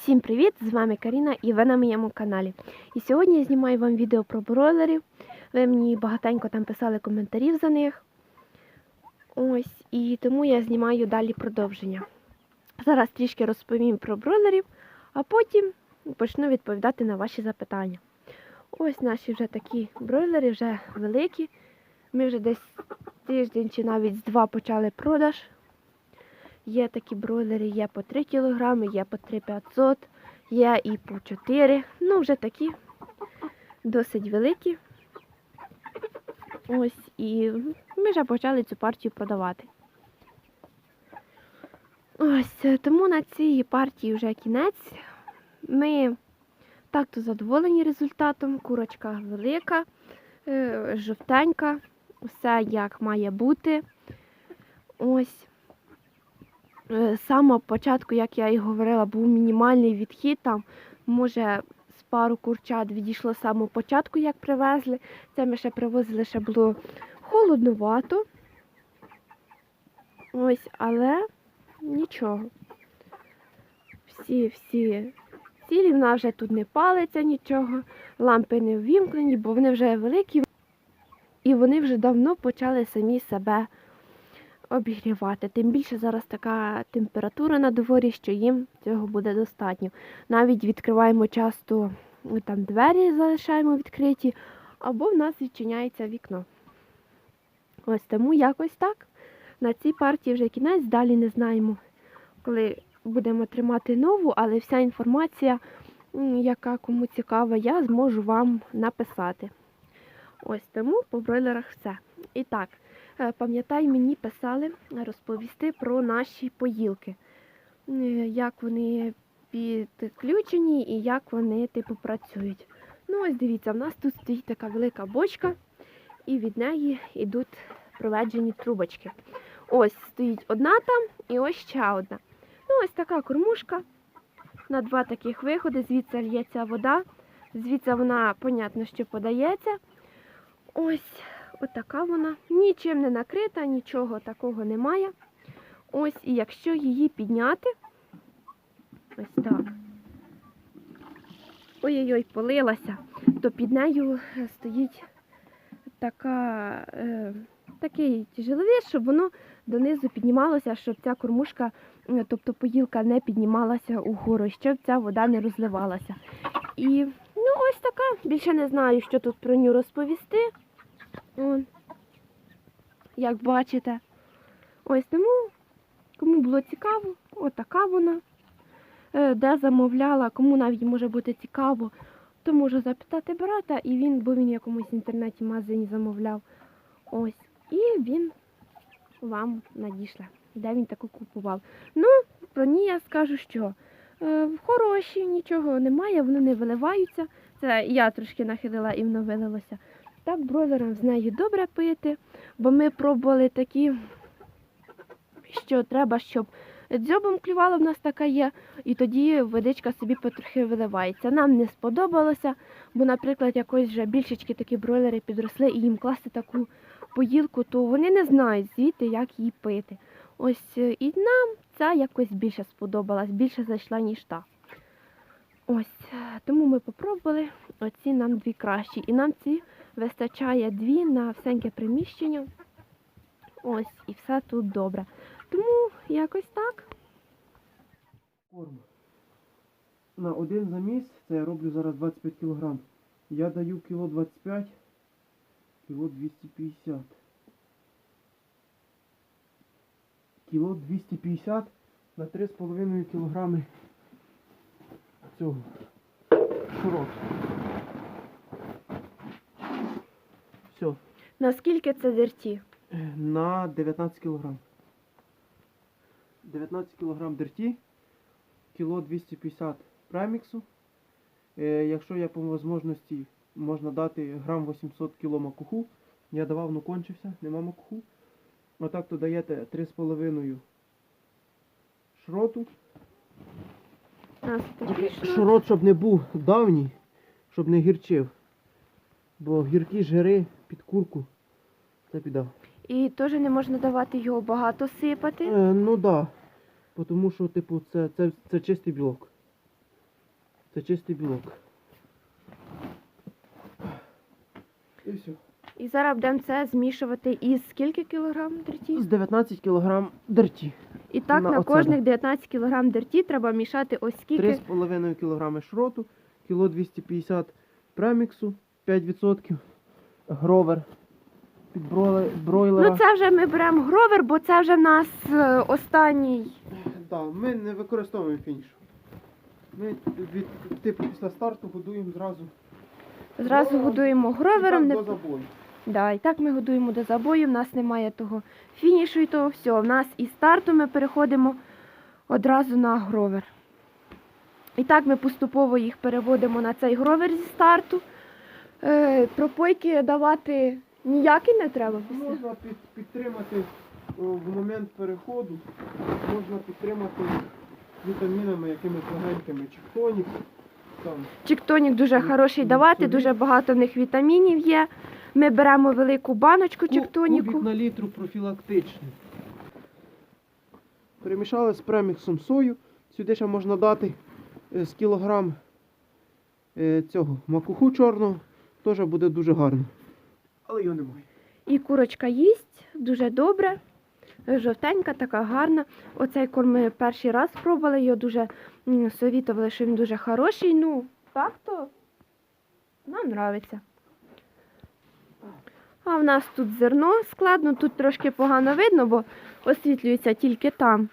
Всім привіт! З вами Каріна і ви на моєму каналі. І сьогодні я знімаю вам відео про бройлерів. Ви мені багатенько там писали коментарів за них. Ось, і тому я знімаю далі продовження. Зараз трішки розповім про бройлерів, а потім почну відповідати на ваші запитання. Ось наші вже такі бройлери, вже великі. Ми вже десь тиждень чи навіть з два почали продаж. Є такі бройлери, є по 3 кг, є по 3500, є і по 4. Ну, вже такі досить великі. Ось, і ми вже почали цю партію продавати. Ось, е, тому на цій партії вже кінець. Ми так-то задоволені результатом. Курочка велика, е, жовтенька, все як має бути. Ось. Е, З самого початку, як я і говорила, був мінімальний відхід. Там, може, з пару курчат відійшло з самого початку, як привезли. Це ми ще привозили, ще було холодновато. Ось, але нічого. Всі, всі цілі, в нас вже тут не палиться нічого, лампи не ввімкнені, бо вони вже великі і вони вже давно почали самі себе обігрівати. Тим більше зараз така температура на дворі, що їм цього буде достатньо. Навіть відкриваємо часто ну, там двері залишаємо відкриті, або в нас відчиняється вікно. Ось тому якось так. На цій партії вже кінець, далі не знаємо, коли будемо тримати нову, але вся інформація, яка кому цікава, я зможу вам написати. Ось тому по бройлерах все. І так, Пам'ятай, мені писали розповісти про наші поїлки, Е, як вони підключені і як вони типу працюють. Ну, ось дивіться, в нас тут стоїть така велика бочка, і від неї йдуть проведжені трубочки. Ось стоїть одна там і ось ще одна. Ну, ось така кормушка на два таких виходи. Звідси лється вода, звідси вона, понятно, що подається. Ось Отака вона. Нічим не накрита, нічого такого немає. Ось, і якщо її підняти, ось так. Ой-ой-ой, полилася, то під нею е, стоїть така, е, такий тяжеловіс, щоб воно донизу піднімалося, щоб ця кормушка, е, тобто поїлка не піднімалася угору, щоб ця вода не розливалася. І ну, ось така. Більше не знаю, що тут про нього розповісти. Он, як бачите. Ось тому, кому було цікаво, отака вона. Е, Де замовляла, кому навіть може бути цікаво, то може запитати брата, і він, бо він в якомусь інтернеті магазині замовляв. Ось. І він вам надішле, де він таку купував. Ну, про ній я скажу, що е, хороші, нічого немає, вони не виливаються. Це я трошки нахилила і воно вилилося. Так, бройлерам з нею добре пити, бо ми пробували такі, що треба, щоб дзьобом клювала, в нас така є, і тоді водичка собі потрохи виливається. Нам не сподобалося, бо, наприклад, якось вже більшечки такі бройлери підросли і їм класти таку поїлку, то вони не знають звідти, як її пити. Ось е, і нам ця якось більше сподобалась, більше зайшла, ніж та. Ось, е, тому ми попробували. Оці нам дві кращі. І нам ці вистачає дві на всеньке приміщення. Ось, і все тут добре. Тому якось так. Корм. На один заміс, це я роблю зараз 25 кг. Я даю кіло 25, кіло 250. Кіло 250 на 3,5 кг цього широт. Все, Наскільки це дерті? на 19 кг. 19 кг дерті, кіло 250 преміксу. Е, якщо є по можливості, можна дати грам 800 кг макуху. Я давав, ну кончився, нема макуху. Отак то даєте 3,5 шроту. А. Шрот, щоб не був давній, щоб не гірчив. Бо гіркі жири під курку. Це біда. І теж не можна давати його багато сипати. Е, ну так. Да. Тому що, типу, це, це, це чистий білок. Це чистий білок. І все. І зараз будемо це змішувати із скільки кілограм дерті? З 19 кг дерті. І так на на, кожних 19 кілограм дерті треба мішати ось скільки. 3,5 кг шроту, кіло 250 преміксу, 5% гровер під бройлера. Ну це вже ми беремо гровер, бо це вже в нас е, останній. Так, ми не використовуємо фінішу. Ми від типу після старту годуємо зразу. Зразу Гровером. годуємо І гровером. так Не... до забою. Да, і так ми годуємо до забою, в нас немає того фінішу і того всього. В нас із старту ми переходимо одразу на гровер. І так ми поступово їх переводимо на цей гровер зі старту. Е, пропойки давати ніякі не треба після. Можна під, підтримати о, в момент переходу, можна підтримати вітамінами якимись легенькими, там, Чіктонік дуже хороший давати, дуже багато в них вітамінів є. Ми беремо велику баночку ку- чіктоніку. кубик на літру профілактичний. Перемішали з преміксом сою. Сюди ще можна дати е, з кілограм е, цього макуху чорного. Теж буде дуже гарно. Але його немає. І курочка їсть дуже добре. Жовтенька, така гарна. Оцей корм ми перший раз пробували, його дуже совітували, що він дуже хороший. Ну, так то нам нравиться. А в нас тут зерно складно, тут трошки погано видно, бо освітлюється тільки там.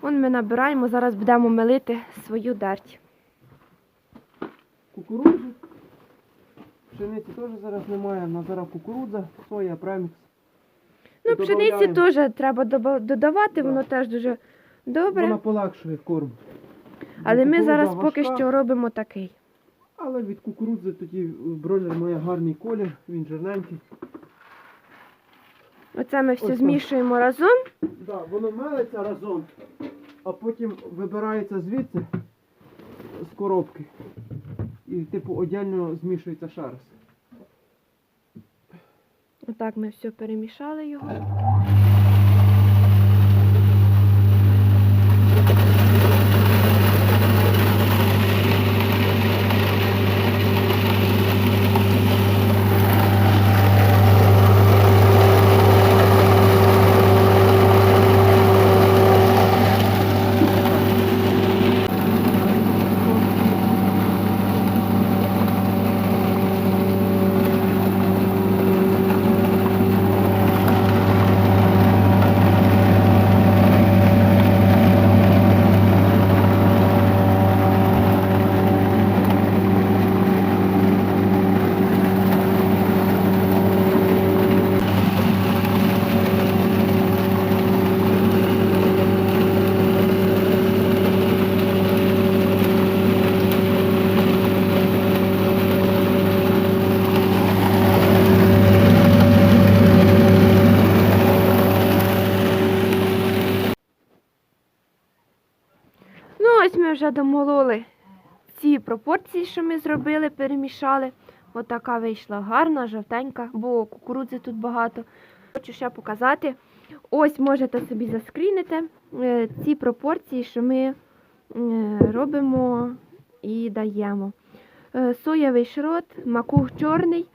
Вон ми набираємо, зараз будемо мелити свою дерть. Кукурудзу. Пшениці теж зараз немає. На зараз кукурудза, соя, премікс. Ну, пшениці добавляємо. теж треба доба- додавати, Да. воно теж дуже добре. Вона полегшує корм. Але ми Кукурудза зараз поки важка, що робимо такий. Але від кукурудзи тоді е, бройлер має гарний колір, він жирненький. Оце ми все Ось так. змішуємо разом. Да, воно мелиться разом, а потім вибирається звідси з коробки. І типу одяльно змішується шарс. Отак ми все перемішали його. Ну, ось ми вже домололи ці пропорції, що ми зробили, перемішали. Отака вийшла гарна, жовтенька, бо кукурудзи тут багато. Хочу ще показати. Ось можете собі заскрінити е, ці пропорції, що ми е, робимо і даємо. Е, Соєвий шрот, макух чорний,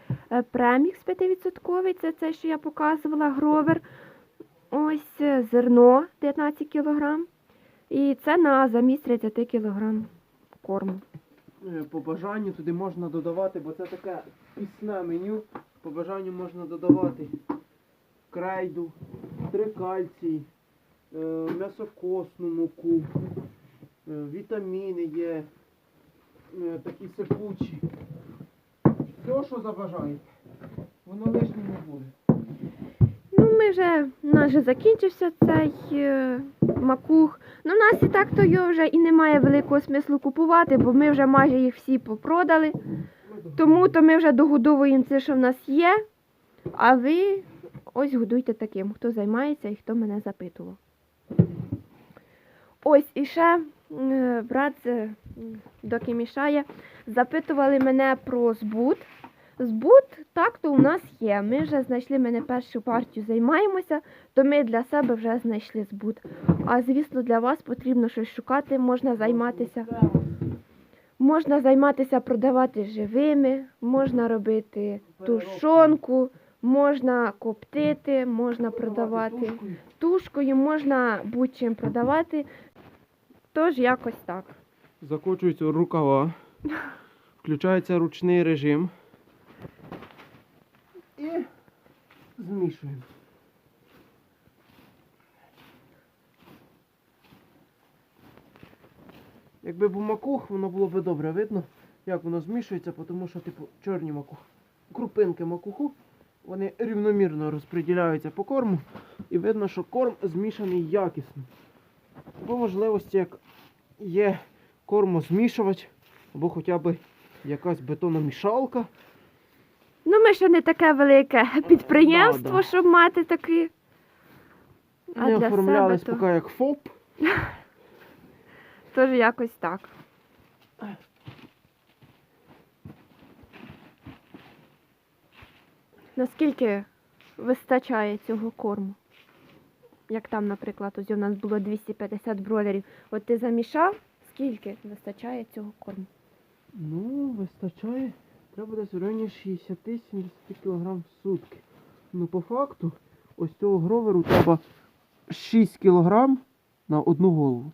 премікс 5%, це це, що я показувала, гровер. Ось зерно 19 кг. І це на замість 30 кг корму. Е, По бажанню туди можна додавати, бо це таке пісне меню. По бажанню можна додавати крейду, трикальцій, е, м'ясокосну муку, е, вітаміни є, такі сипучі. Все, що забажаєте. Воно лишнє не буде. Ну, ми вже, у нас вже закінчився цей макух. Ну, у нас і так то його вже і немає великого смислу купувати, бо ми вже майже їх всі попродали. Тому то ми вже догодовуємо це, що в нас є. А ви ось годуйте таким, хто займається і хто мене запитував. Ось і ще брат, е, доки мішає, запитували мене про збут. Збут так то у нас є. Ми вже знайшли, ми не першу партію займаємося, то ми для себе вже знайшли збут. А звісно, для вас потрібно щось шукати, можна займатися. Можна займатися продавати живими, можна робити тушонку, можна коптити, можна продавати тушкою, можна будь-чим продавати. Тож якось так. Закочуються рукава, включається ручний режим. І змішуємо. Якби був макух, воно було б добре видно, як воно змішується, тому що, типу, чорні макух. Крупинки макуху, вони рівномірно розподіляються по корму, і видно, що корм змішаний якісно. По можливості, як є кормозмішувач, або хоча б якась бетономішалка. Ну, ми ще не таке велике підприємство, да. щоб мати такі. А Ми для оформлялись себе то- поки як ФОП. Тож якось так. Наскільки вистачає цього корму? Як там, наприклад, ось у нас було 250 бройлерів. От ти замішав, скільки вистачає цього корму? Ну, вистачає. Треба десь в районі 60-70 кг в сутки. Ну, по факту, ось цього гроверу треба 6 кг на одну голову.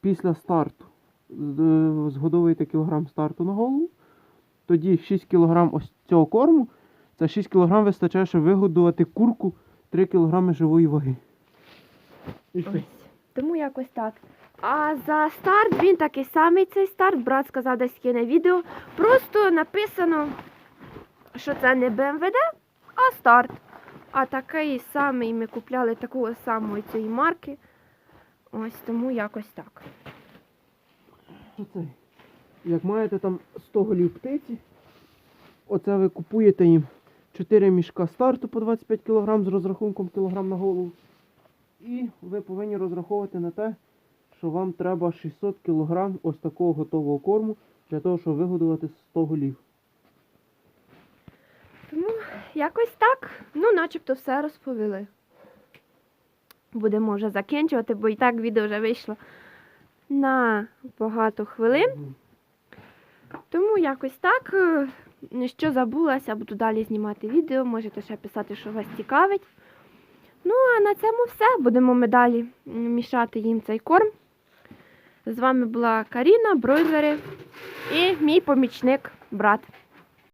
Після старту. З- Згодовуєте кілограм старту на голову. Тоді 6 кг ось цього корму. Це 6 кг вистачає, щоб вигодувати курку 3 кг живої ваги. Ось. Тому якось так. А за старт він такий самий цей старт. Брат сказав, десь кине відео. Просто написано, що це не БМВД, а старт. А такий самий ми купляли такого самої цієї марки. Ось тому якось так. Що це? Як маєте там 100 голів птиці, оце ви купуєте їм 4 мішка старту по 25 кг з розрахунком кілограм на голову. І ви повинні розраховувати на те, що вам треба 600 кг ось такого готового корму для того, щоб вигодувати 100 голів. Тому якось так. Ну, начебто все розповіли. Будемо вже закінчувати, бо і так відео вже вийшло на багато хвилин. Тому якось так. Е, Що забулася, буду далі знімати відео. Можете ще писати, що вас цікавить. Ну, а на цьому все. Будемо ми далі мішати їм цей корм. З вами була Каріна, бройлери і мій помічник брат.